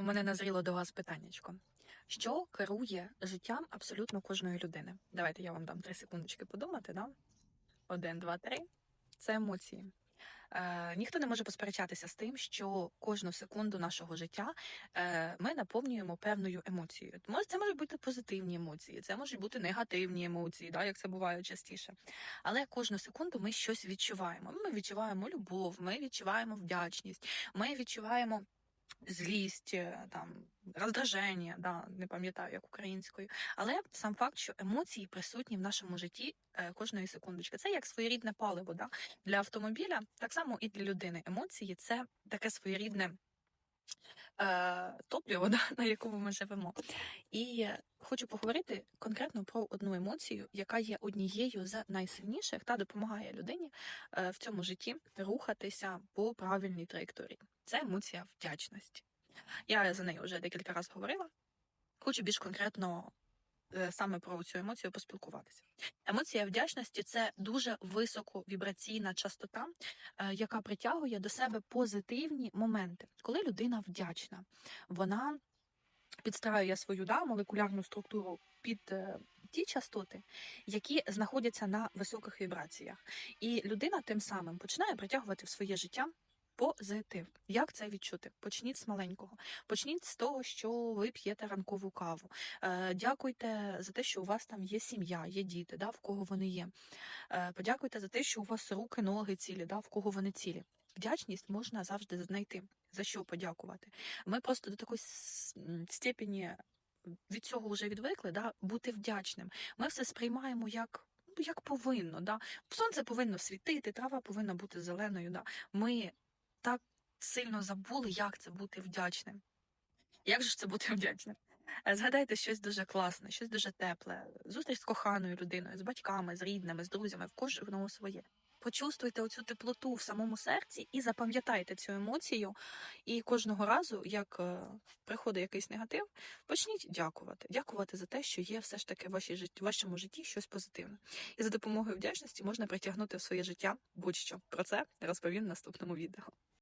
У мене назріло до вас питаннячко. Що керує життям абсолютно кожної людини? Давайте я вам дам три секундочки подумати. Да? Один, два, три. Це емоції. Е, ніхто не може посперечатися з тим, що кожну секунду нашого життя е, ми наповнюємо певною емоцією. Це можуть бути позитивні емоції, це можуть бути негативні емоції, да, як це буває частіше. Але кожну секунду ми щось відчуваємо. Ми відчуваємо любов, ми відчуваємо вдячність, ми відчуваємо злість, е, там роздраження, да, не пам'ятаю як українською. Але сам факт, що емоції присутні в нашому житті е, кожної секундочки. Це як своєрідне паливо. Да? Для автомобіля, так само і для людини. Емоції це таке своєрідне топливо, да, на якому ми живемо. І е, хочу поговорити конкретно про одну емоцію, яка є однією з найсильніших та допомагає людині е, в цьому житті рухатися по правильній траєкторії. Це емоція вдячності. Я за нею вже декілька разів говорила. Хочу більш конкретно е, саме про цю емоцію поспілкуватися. Емоція вдячності це дуже високовібраційна частота, е, яка притягує до себе позитивні моменти. Коли людина вдячна, вона підстраює свою да, молекулярну структуру під е, ті частоти, які знаходяться на високих вібраціях. І людина тим самим починає притягувати в своє життя позитив. Як це відчути? Почніть з маленького. Почніть з того, що ви п'єте ранкову каву. Е, дякуйте за те, що у вас там є сім'я, є діти, да, в кого вони є. Е, подякуйте за те, що у вас руки, ноги цілі, да, в кого вони цілі. Вдячність можна завжди знайти. За що подякувати? Ми просто до такої степені від цього вже відвикли, да, бути вдячним. Ми все сприймаємо як. ну, Як повинно, да? сонце повинно світити, трава повинна бути зеленою. Да? Ми так сильно забули, як це бути вдячним. Як же ж це бути вдячним? Е, Згадайте щось дуже класне, щось дуже тепле, зустріч з коханою людиною, з батьками, з рідними, з друзями, в кожному своє. Почувствуйте оцю теплоту в самому серці і запам'ятайте цю емоцію. І кожного разу, як е, приходить якийсь негатив, почніть дякувати. Дякувати за те, що є все ж таки в вашій житті, в вашому житті щось позитивне. І за допомогою вдячності можна притягнути в своє життя будь-що. Про це розповім в наступному відео.